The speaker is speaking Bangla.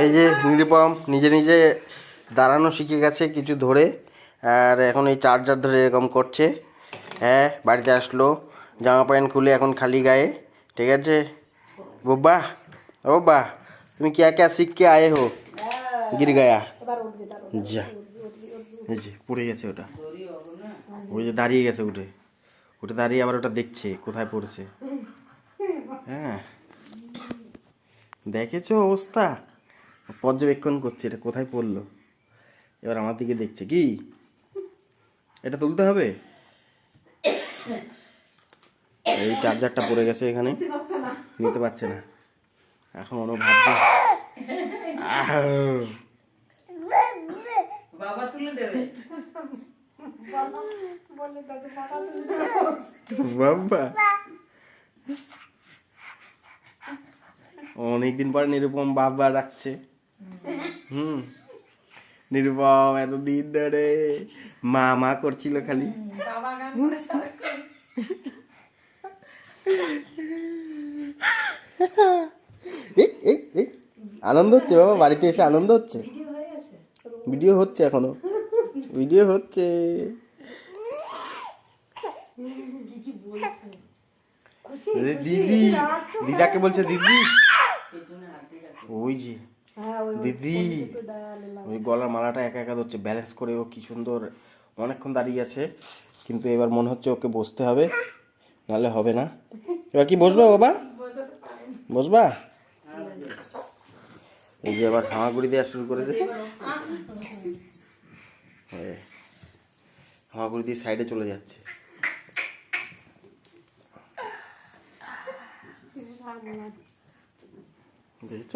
এই যে নিরুপম নিজে নিজে দাঁড়ানো শিখে গেছে কিছু ধরে, আর এখন এই চার্জার ধরে এরকম করছে। হ্যাঁ বাড়িতে আসলো, জামা প্যান্ট খুলে এখন খালি গায়ে, ঠিক আছে? ও বোব্বা, ও বা তুমি ক্যা কে শিখকে আয়ে হো? গির গায়া যা। এই যে, পড়ে গেছে ওটা। ওই যে দাঁড়িয়ে গেছে উঠে। ওটা দাঁড়িয়ে আবার ওটা দেখছে, কোথায় পড়েছে। হ্যাঁ। দেখেছ অবস্থা? পর্যবেক্ষণ করছে এটা কোথায় পড়ল? এবার আমার দিকে দেখছে কি? এটা তুলতে হবে? এই চার্জারটা পড়ে গেছে এখানে। নিতে পারছে না। এখন ওরা ভাবছে বাবা তুলে দেবে। বাবা! অনেকদিন পরে নিরুপম বাবা রাখছে হুম। নিরুপম এতদিন ধরে মা মা করছিল খালি। আনন্দ হচ্ছে বাবা বাড়িতে এসে আনন্দ হচ্ছে। ভিডিও হয়ে হচ্ছে এখনও। ভিডিও হচ্ছে। এ দিদি দিদাকে বলছে দিদি ওই যে দিদি ওই গলার মালাটা একা একা ধরছে ব্যালেন্স করে ও কি সুন্দর অনেকক্ষণ দাঁড়িয়ে আছে কিন্তু এবার মনে হচ্ছে ওকে বসতে হবে নাহলে হবে না। এবার কি বসবা বাবা? বসবা? এই যে এবার হামাগুড়ি দেওয়া শুরু করে দে। হ্যাঁ। হামাগুড়ি দিয়ে সাইডে চলে যাচ্ছে। দেখেছ